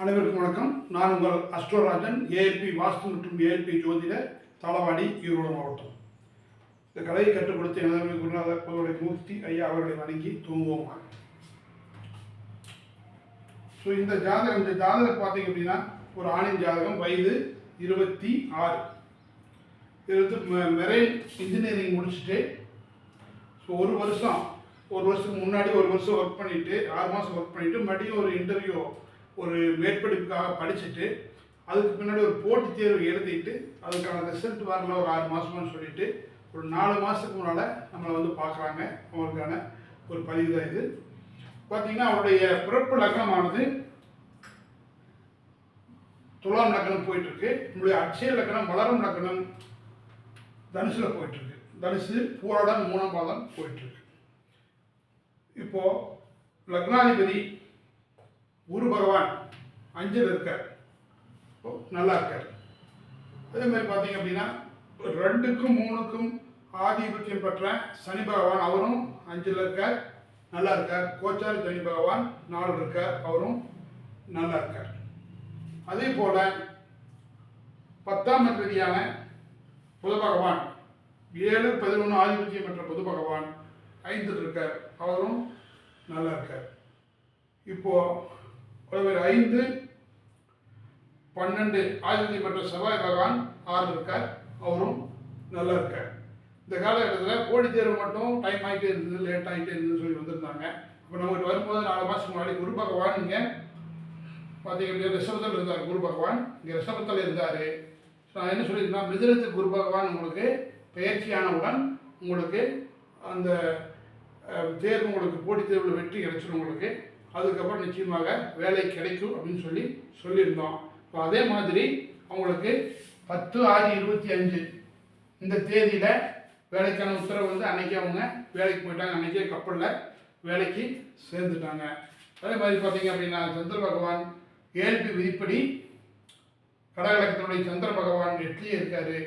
அனைவருக்கும் வணக்கம். நான் உங்கள் அஸ்ட்ரோராஜன் ஏஎல்பி வாஸ்து மற்றும் ஏஎல்பி ஜோதிட தளவாடி ஈரோடு மாவட்டம். இந்த கலையை கட்டுப்படுத்த எனது குருநாதர் அவருடைய மூர்த்தி ஐயா அவர்களை வணங்கி தூங்குவோமாக ஸோ இந்த ஜாதகம் இந்த ஜாதகம் பார்த்தீங்க அப்படின்னா ஒரு ஆணின் ஜாதகம் வயது இருபத்தி ஆறு. இது வந்து மெரைன் இன்ஜினியரிங் முடிச்சுட்டு ஸோ ஒரு வருஷம் ஒரு வருஷத்துக்கு முன்னாடி ஒரு வருஷம் ஒர்க் பண்ணிவிட்டு ஆறு மாதம் ஒர்க் பண்ணிவிட்டு மறுபடியும் ஒரு இன்டர்வியூ ஒரு மேற்படிப்புக்காக படிச்சுட்டு அதுக்கு பின்னாடி ஒரு போட்டித் தேர்வு எழுதிட்டு அதுக்கான ரிசல்ட் வரல ஒரு ஆறு மாதமான்னு சொல்லிட்டு ஒரு நாலு மாதத்துக்கு முன்னால் நம்மளை வந்து பார்க்குறாங்க. அவங்களுக்கான ஒரு பதிவு தான் இது. பார்த்தீங்கன்னா அவருடைய பிறப்பு லக்னமானது துலாம் லக்னம் போயிட்டுருக்கு. நம்மளுடைய நம்முடைய அட்சய லக்னம் வளரும் லக்னம் தனுசில் போயிட்டுருக்கு. தனுசு பூராடம் மூணாம் பாதம் போயிட்டுருக்கு. இப்போது லக்னாதிபதி குரு பகவான் அஞ்சில் இருக்கார். நல்லா இருக்கார். அதே மாதிரி பார்த்தீங்க அப்படின்னா ரெண்டுக்கும் மூணுக்கும் ஆதிபத்தியம் பெற்ற சனி பகவான் அவரும் அஞ்சில் இருக்கார். நல்லா இருக்கார். கோச்சாரி சனி பகவான் நாலு இருக்கார். அவரும் நல்லா இருக்கார். அதே போல பத்தாம் அதிபதியான புத பகவான் ஏழு பதினொன்று ஆதிபத்தியம் பெற்ற புது பகவான் ஐந்தில் இருக்கார். அவரும் நல்லா இருக்கார். இப்போது ஒருவர் ஐந்து பன்னெண்டு ஆதிபத்தியம் பெற்ற செவ்வாய் பகவான் ஆறு இருக்கார் அவரும் நல்லா இருக்கார் இந்த காலகட்டத்தில் போட்டி தேர்வு மட்டும் டைம் ஆகிட்டே இருந்தது லேட் ஆகிட்டே இருந்ததுன்னு சொல்லி வந்திருந்தாங்க. இப்போ நம்மகிட்ட வரும்போது நாலு மாதத்துக்கு முன்னாடி குரு பகவான் இங்கே பார்த்தீங்க அப்படின்னா ரிஷபத்தில் இருந்தார் குரு பகவான். இங்கே ரிஷபத்தில் இருந்தார். நான் என்ன சொல்லியிருந்தேன் மிதுனத்துக்கு குரு பகவான் உங்களுக்கு பயிற்சியானவுடன் உங்களுக்கு அந்த தேர்வு உங்களுக்கு போட்டித் தேர்வில் வெற்றி கிடைச்சிடும் உங்களுக்கு. அதுக்கப்புறம் நிச்சயமாக வேலை கிடைக்கும் அப்படின்னு சொல்லி சொல்லியிருந்தோம். இப்போ அதே மாதிரி அவங்களுக்கு பத்து ஆறு இருபத்தி அஞ்சு இந்த தேதியில் வேலைக்கான உத்தரவு வந்து அன்னைக்கே அவங்க வேலைக்கு போயிட்டாங்க. அன்னைக்கே கப்பலில் வேலைக்கு சேர்ந்துட்டாங்க. அதே மாதிரி பார்த்தீங்க அப்படின்னா சந்திர பகவான் ஏழ்பி விதிப்படி கடகலக்கத்தினுடைய சந்திர பகவான் வெற்றியே இருக்காரு.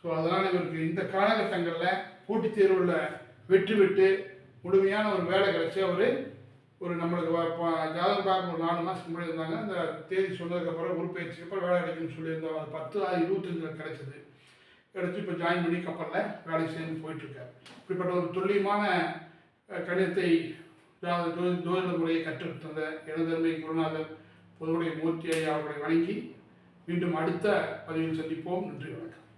ஸோ அதனால் இவருக்கு இந்த காலகட்டங்களில் போட்டித் தேர்வில் வெற்றி பெற்று முழுமையான ஒரு வேலை கிடைச்சி அவர் ஒரு நம்மளுக்கு ஜாதகம் பார்க்க ஒரு நாலு மாதத்துக்கு முன்னாடி இருந்தாங்க. அந்த தேதி சொன்னதுக்கப்புறம் குரு அப்புறம் வேலை கிடைக்கும்னு சொல்லியிருந்தோம். அது பத்து ஆறு இருபத்தஞ்சில் கிடைச்சிது. எடுத்து இப்போ ஜாயின் பண்ணி கப்பலில் வேலை செய்து போயிட்டுருக்கார். இப்படிப்பட்ட ஒரு துல்லியமான கடிதத்தை கணிதத்தை ஜோதிட முறையை கற்றுத்தந்த எனதன்மை குருநாதர் பொதுவுடைய மூர்த்தியை அவர்களை வணங்கி மீண்டும் அடுத்த பதிவில் சந்திப்போம். நன்றி வணக்கம்.